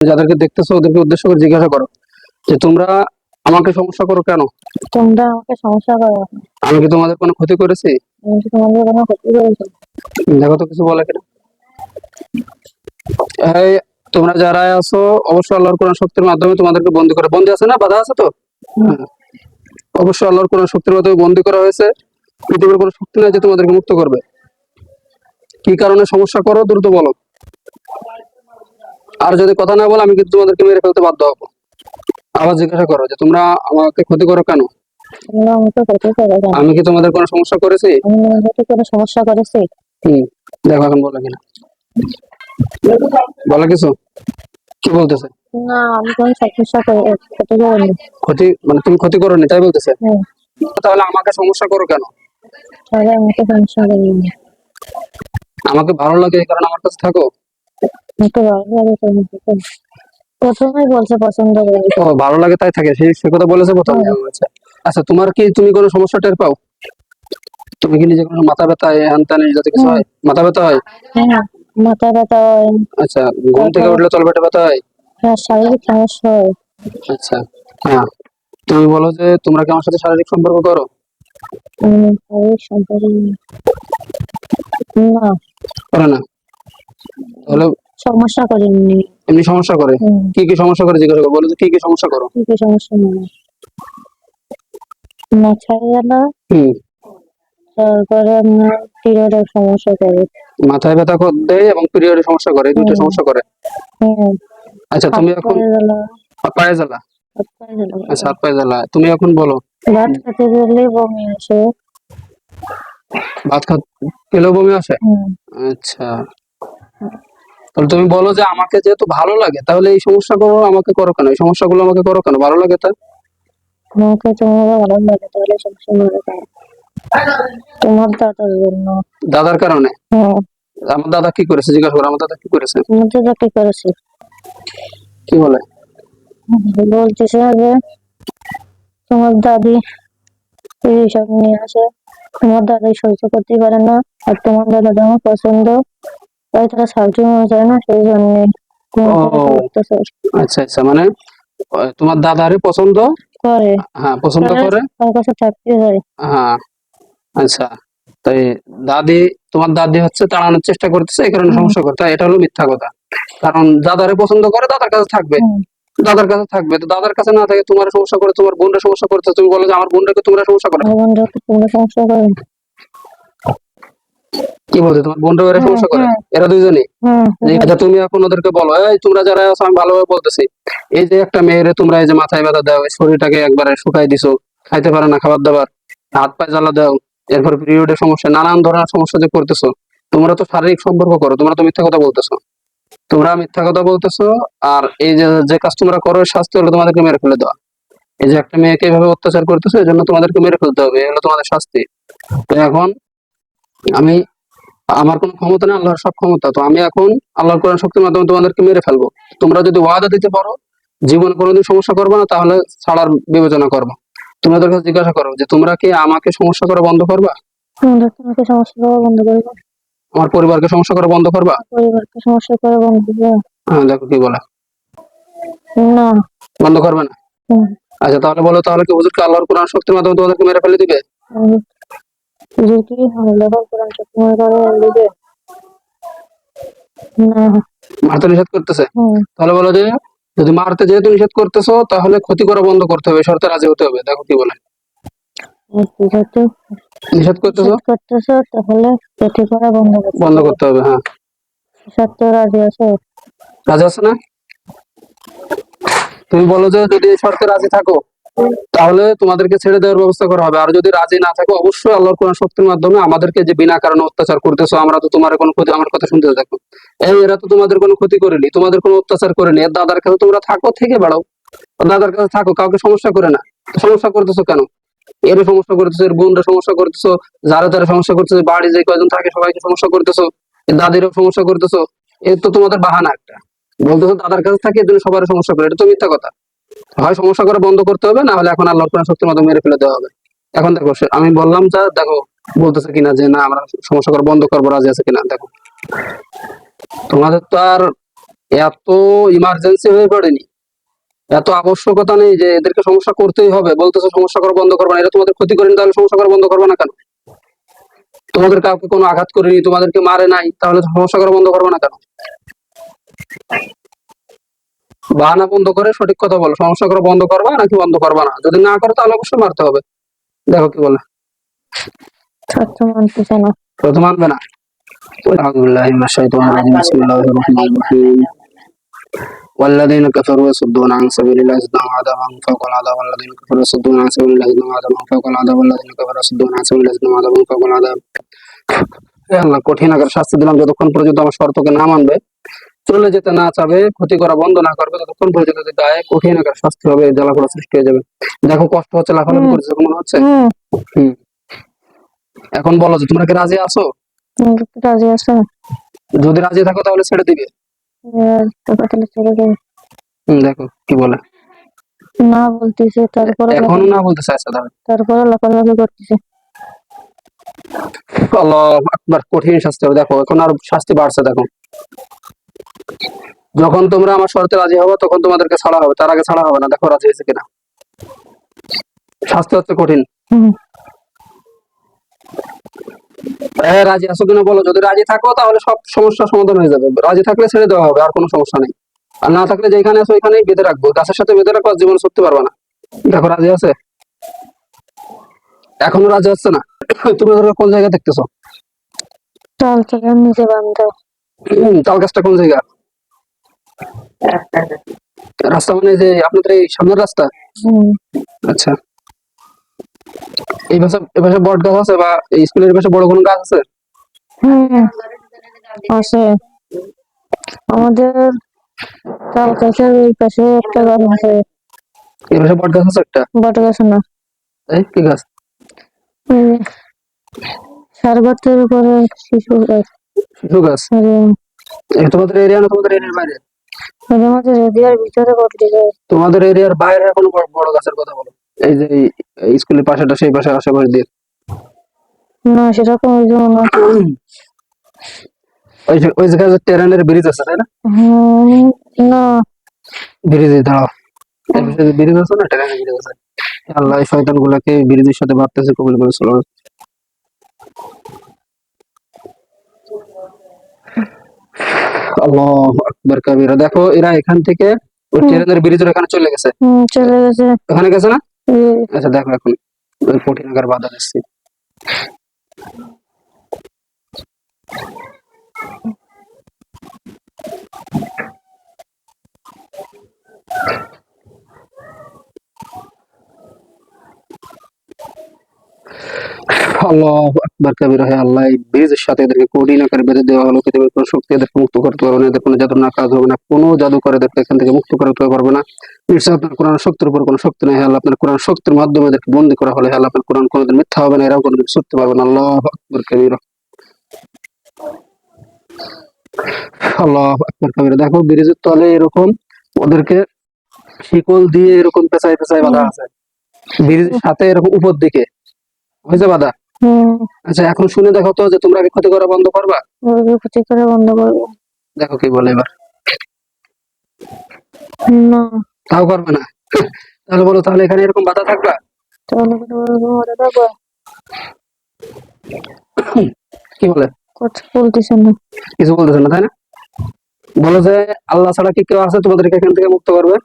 যাদেরকে দেখতেছো ওদেরকে উদ্দেশ্য করে জিজ্ঞাসা করো যে তোমরা আমাকে সমস্যা করো কেন? তোমরা আমাকে সমস্যা করো আমি কি তোমাদের কোনো ক্ষতি করেছি? আমি কি তোমাদের কোনো ক্ষতি করেছি? দেখো তো কিছু বলে কিনা এই তোমরা যারা আছো অবশ্যই আল্লাহর কোরআন শক্তির মাধ্যমে তোমাদেরকে বন্দি করে বন্দি আছে না? বাধা আছে তো? হ্যাঁ। অবশ্যই আল্লাহর কোরআন শক্তির মাধ্যমে বন্দি করা হয়েছে। পৃথিবীর কোনো শক্তি নাই যে তোমাদেরকে মুক্ত করবে। কি কারণে সমস্যা করো? দ্রুত বলো। আর যদি কথা না বলো আমি কিন্তু তোমাদেরকে মেরে ফেলতে বাধ্য হব। আবার জিজ্ঞাসা করো যে তোমরা আমাকে ক্ষতি করো কেন? আমি কি তোমাদের কোনো সমস্যা করেছি? কোনো সমস্যা করেছি। হুম দেখো এখন বলো কিনা। বলো কিছু? কি বলতেছে? না আমি কোনো সমস্যা ক্ষতি করিনি ক্ষতি মানে তুমি ক্ষতি করো নি তাই বলতেছে? হ্যাঁ। তাহলে আমাকে সমস্যা করো কেন? তাহলে আমাকে সমস্যা করিনি আমাকে ভালো লাগে এই কারণে আমার কাছে থাকো। প্রথমেই বলছে পছন্দ করে ও ভালো লাগে তাই থাকে। সেই সে কথা বলেছে প্রথমে। আচ্ছা। আচ্ছা তোমার কি তুমি কোনো সমস্যা টের পাও? তুমি কি নিজে কোনো মাথা ব্যথা হ্যান ত্যান যাতে কিছু হয়? মাথা ব্যথা হয়? হ্যাঁ মাথা ব্যথা হয়। আচ্ছা ঘুম থেকে উঠলে তলপেটে ব্যথা হয়? হ্যাঁ শারীরিক সমস্যা হয়। আচ্ছা হ্যাঁ। তুমি বলো যে তোমরা কি আমার সাথে শারীরিক সম্পর্ক করো? শারীরিক সম্পর্ক না। করে না? তাহলে সমস্যা করিনি এমনি সমস্যা করে? কি কি সমস্যা করে জিজ্ঞাসা করো। বলো যে কি কি সমস্যা করো? কি কি সমস্যা নেই মাথা ব্যথা? হুম। তারপরে আপনার পিরিয়ডের সমস্যা করে। মাথায় ব্যথা কর- দেয় এবং পিরিয়ডের সমস্যা করে দুটো সমস্যা করে। আচ্ছা তুমি এখন পায়ে জ্বালা। আচ্ছা হাত পায়ে জ্বালা তুমি এখন বলো। ভাত খেতে গেলে বমি আসে। ভাত খা পেলেও বমি আসে? আচ্ছা। তাহলে তুমি বলো যে আমাকে যেহেতু ভালো লাগে তাহলে এই সমস্যাগুলো আমাকে করো কেন? এই সমস্যাগুলো আমাকে করো কেন? ভালো লাগে তা? আমাকে তোমার ভালো লাগে তাহলে সমস্যা তোমার দাদার জন্য। দাদার কারণে? হ্যাঁ। আমার দাদা কি করেছে? জিজ্ঞাসা করো আমার দাদা কি করেছে? তো চাকরি করেছি? কি বলে? বলতেছে যে তোমার দাদি এইসব নিয়ে আসে। তোমার দাদাই সহ্য করতে পারে না আর তোমার দাদা আমার পছন্দ তাই তারা সাহায্য হয়ে যায় না সেই জন্য আচ্ছা আচ্ছা মানে তোমার দাদারে পছন্দ? করে। হ্যাঁ পছন্দ করে? তার কাছে থাকতে যায় হ্যাঁ আচ্ছা তাই দাদি তোমার দাদি হচ্ছে তাড়ানোর চেষ্টা করতেছে এই কারণে সমস্যা করতে এটা হলো মিথ্যা কথা। কারণ দাদারে পছন্দ করে দাদার কাছে থাকবে। দাদার কাছে থাকবে। তো দাদার কাছে না থাকে তোমার সমস্যা করে তোমার বোনের সমস্যা করতে তুমি বলো যে আমার বোনটাকে তোমরা সমস্যা করে? তোমরা সমস্যা করে? কি বলতে তোমার বোনটা এরা হ্যাঁ, সমস্যা করে? হ্যাঁ। এরা দুইজনই? হ্যাঁ আচ্ছা তুমি এখন ওদেরকে বলো। এই তোমরা যারা আছো আমি ভালোভাবে বলতেছি। এই যে একটা মেয়েরে তোমরা এই যে মাথায় ব্যথা দাও শরীরটাকে একবারে শুকাই দিছো খাইতে পারে না খাবার দাবার হাত পায়ে জ্বালা দাও এরপর পিরিয়ডের সমস্যা নানান ধরনের সমস্যা যে করতেছো তোমরা তো শারীরিক সম্পর্ক করো তোমরা তো মিথ্যা কথা বলতেছো। তোমরা মিথ্যা কথা বলতেছো আর এই যে যে কাজ তোমরা করো শাস্তি হলো তোমাদেরকে মেরে ফেলে দেওয়া। এই যে একটা মেয়েকে এভাবে অত্যাচার করতেছো এই জন্য তোমাদেরকে মেরে ফেলতে হবে এই হলো তোমাদের শাস্তি। তো এখন আমি আমার কোনো ক্ষমতা নেই আল্লাহর সব ক্ষমতা। তো আমি এখন আল্লাহর কোরআন শক্তির মাধ্যমে তোমাদেরকে মেরে ফেলব। তোমরা যদি ওয়াদা দিতে পারো জীবনে কোনোদিন সমস্যা করবে না তাহলে ছাড়ার বিবেচনা করব। তুমি ওদের কাছে জিজ্ঞাসা করো যে তোমরা কি আমাকে সমস্যা করা বন্ধ করবা? তোমাকে সমস্যা করা বন্ধ করে আমার পরিবারকে সমস্যা করা বন্ধ করবা? পরিবারকে সমস্যা করা বন্ধ করে দাও। হ্যাঁ দেখো কি বলে। না। বন্ধ করবে না? আচ্ছা তাহলে বলো তাহলে কি হুজুরকে আল্লাহর কোরআন শক্তির মাধ্যমে তোমাদেরকে মেরে ফেলে দিবে? যদি আল্লাহর কোরআন শক্তি মনে করে না। মারতে নিষেধ করতেছে? তাহলে বলো যে যদি মারতে যেহেতু নিষেধ করতেছো তাহলে ক্ষতি করা বন্ধ করতে হবে শর্তে রাজি হতে হবে। দেখো কি বলে। যেহেতু নিষেধ করতেছো? করতেছো তাহলে ক্ষতি করা বন্ধ করতে বন্ধ করতে হবে হ্যাঁ। সত্য রাজি আছে? রাজি আছে না? তুমি বলো যে যদি শর্তে রাজি থাকো তাহলে তোমাদেরকে ছেড়ে দেওয়ার ব্যবস্থা করা হবে। আর যদি রাজি না থাকো, অবশ্যই আল্লাহর কোরআন শক্তির মাধ্যমে আমাদেরকে যে বিনা কারণে অত্যাচার করতেছো, আমরা তো তোমার কোনো ক্ষতি আমার কথা শুনতে থাকো। এই, এরা তো তোমাদের কোনো ক্ষতি করেনি, তোমাদের কোনো অত্যাচার করেনি। এর দাদার কাছে তোমরা থাকো, থেকে বেড়াও। দাদার কাছে থাকো, কাউকে সমস্যা করে না। সমস্যা করতেছো কেন? এর সমস্যা করতেছো, এর বোনরা সমস্যা করতেছো, যারা তারা সমস্যা করতেছো, বাড়ি যে কয়জন থাকে, সবাইকে সমস্যা করতেছো দাদিরও সমস্যা করতেছো। এর তো তোমাদের বাহানা একটা। বলতেছো, দাদার কাছে থাকে, এর জন্য সবার সমস্যা করে। এটা তো মিথ্যা কথা। হয় সমস্যা করে বন্ধ করতে হবে, না হলে এখন আল্লাহর কোরআন শক্তির মাধ্যমে মেরে ফেলে দেওয়া হবে। এখন দেখো আমি বললাম যা, দেখো, বলতেছে কিনা যে, না, আমরা সমস্যা করা বন্ধ করব, রাজি আছে কিনা? দেখো। তোমাদের তো আর এত ইমার্জেন্সি হয়ে পড়েনি। এত আবশ্যকতা নেই যে, এদেরকে সমস্যা করতেই হবে। বলতেছে সমস্যা করা বন্ধ করব না। এটা তোমাদের ক্ষতি করেনি, তাহলে সমস্যা করা বন্ধ করব না কেন? তোমাদের কাউকে কোনো আঘাত করেনি, তোমাদেরকে মারে নাই, তাহলে সমস্যা করা বন্ধ করব না কেন? বাহানা বন্ধ করে সঠিক কথা বলো সমস্যা করা বন্ধ করবা নাকি বন্ধ করবা না যদি না করো তাহলে অবশ্যই মারতে হবে দেখো কি বলে ছাত্র মানতেছে না প্রথম আনবে না أعوذ بالله من الشيطان الرجيم بسم الله الرحمن الرحيم والذين كفروا يصدون عن سبيل الله زدناهم عذابا فوق العذاب والذين كفروا يصدون عن سبيل الله زدناهم عذابا فوق العذاب والذين كفروا يصدون عن سبيل الله زدناهم عذابا فوق العذاب হে আল্লাহ কঠিন আকার শাস্তি দিলাম যতক্ষণ পর্যন্ত আমার শর্তকে না মানবে চলে যেতে না চাবে ক্ষতি করা বন্ধ না করবে ততক্ষণ পর্যন্ত গায়ে কঠিন আকার শাস্তি হবে জ্বালা পোড়া সৃষ্টি হয়ে যাবে। দেখো কষ্ট হচ্ছে লাফালাফি। করছে মনে হচ্ছে? হুম। এখন বলো যে তোমরা কি রাজি আছো? রাজি আছে। যদি রাজি থাকো তাহলে ছেড়ে দিবে। চলে যাবে দেখো কি বলে। না বলতেছে তারপরে এখন না বলতে চাইছে তাহলে তারপরে লাফালাফি করতেছে। আল্লাহ আকবার কঠিন শাস্তি হবে। দেখো এখন আর শাস্তি বাড়ছে দেখো। যখন তোমরা আমার শর্তে রাজি হবে তখন তোমাদেরকে ছাড়া হবে। তার আগে ছাড়া হবে না। দেখো রাজি হয়েছে কিনা। শাস্তি হচ্ছে কঠিন। হ্যাঁ রাজি আছো কিনা বলো? যদি রাজি থাকো তাহলে সব সমস্যার সমাধান হয়ে যাবে। রাজি থাকলে ছেড়ে দেওয়া হবে আর কোনো সমস্যা নেই। আর না থাকলে যেখানে আছো ওইখানেই বেঁধে রাখব। গাছের সাথে বেঁধে রাখো আর জীবনে ছুটতে পারবে না। দেখো রাজি আছে? এখনও রাজি হচ্ছে না? তুমি ধরো কোন জায়গায় দেখতেছো? চাল বান্ধব হুম, গাছটা কোন জায়গা? রাস্তা মানে যে আপনাদের এই সামনের রাস্তা? আচ্ছা। এই পাশে এই পাশে বট গাছ আছে বা এই স্কুলের পাশে বড় কোনো গাছ আছে? আছে। আমাদের তাল গাছের এই পাশে একটা গাছ আছে। এই পাশে বট গাছ আছে একটা? বট গাছ না। এই কি গাছ? ওই সার উপরে শিশু গাছ। শিশু গাছ। তোমাদের এরিয়া না তোমাদের এরিয়ার বাইরে? এর মধ্যে রেডিয়ার ভিতরে যায় তোমাদের এরিয়ার বাইরে কোনো বড় গাছের কথা বলো। এই যে স্কুলের পাশেটা সেই পাশে আশেপাশে দিয়ে। না সেরকম ওই জন্য না ওই যে ওই জায়গায় ট্রেনের ব্রিজ আছে তাই না? না। ব্রিজে দাঁড়াও। ব্রিজ আছে না? ট্রেনের ব্রিজ আছে। আল্লাহ শয়তান গুলাকে ব্রিজের সাথে বাড়তেছে কবুল করে চলো আল্লাহ আকবার কাবিরা। দেখো এরা এখান থেকে ওই ট্রেনের ব্রিজের এখানে চলে গেছে। হুম, চলে গেছে। ওখানে গেছে না? এই আচ্ছা দেখো এখন। ওই কঠিন আকার বাধা দিচ্ছি আল্লাহ আকবার কাবির হে আল্লাহ, এই ব্রিজের সাথে এদেরকে কঠিন আকারে বেঁধে দেওয়া হলো পৃথিবীর কোনো শক্তি এদেরকে মুক্ত করতে পারবে না, এদের কোনো জাদু না কাজ হবে না, কোনো জাদু করে এদেরকে এখান থেকে মুক্ত করতে পারবে না। নিশ্চয় আপনার কোরআন শক্তির উপর কোনো শক্তি নেই, হে আল্লাহ, আপনার কোরআন শক্তির মাধ্যমে এদেরকে বন্দি করা হলে, হে আল্লাহ, আপনার কোরআন কোনোদিন মিথ্যা হবে না, এরাও কোনোদিন সত্যি পারবে না। আল্লাহ আকবার কাবির। আল্লাহ আকবার কাবির। দেখো, ব্রিজের তলে এরকম ওদেরকে শিকল দিয়ে এরকম পেঁচায় পেঁচায় বাঁধা আছে। ব্রিজের সাথে এরকম উপর দিকে, হয়েছে বাঁধা? আচ্ছা এখন শুনে দেখো তো যে তোমরা কি ক্ষতি করা বন্ধ করবা? ক্ষতি করে বন্ধ করব। দেখো কি বলে এবার। না। তাও করবে না। তাহলে বলো তাহলে এখানে এরকম বাধা থাকবা? তাহলে কি বলে? না। কিছু বলতেছে না তাই না? বলো যে আল্লাহ ছাড়া কি কেউ আছে তোমাদেরকে এখান থেকে মুক্ত করবে?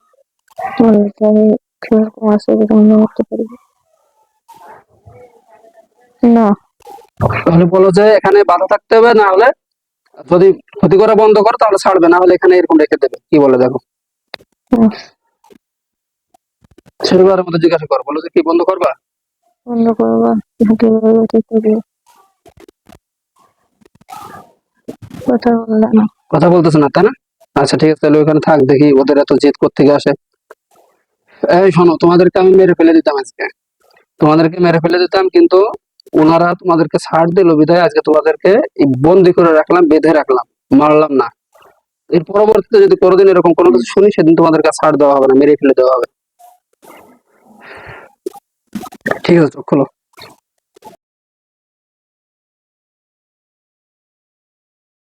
আছে এরকম করতে পারব না। তাহলে বলো যে এখানে বাধা থাকতে হবে না হলে যদি ক্ষতি করা বন্ধ করো তাহলে ছাড়বে না হলে এখানে এরকম রেখে দেবে। কি বলে দেখো? মধ্যে জিজ্ঞাসা করো বলো যে কি বন্ধ করবা? বন্ধ করবা কথা বললে না। কথা বলতেছে না তাই না? আচ্ছা ঠিক আছে তাহলে ওখানে থাক দেখি ওদের এত জিদ থেকে আসে। এই শোনো তোমাদেরকে আমি মেরে ফেলে দিতাম আজকে। তোমাদেরকে মেরে ফেলে দিতাম কিন্তু ওনারা তোমাদেরকে ছাড় দিল, বিধায় আজকে তোমাদেরকে বন্দি করে রাখলাম, বেঁধে রাখলাম, মারলাম না। এর পরবর্তীতে যদি কোনোদিন এরকম কোনো কিছু শুনি, সেদিন তোমাদেরকে ছাড় দেওয়া হবে না, মেরে ফেলে দেওয়া হবে। ঠিক আছে, চোখ খোলো।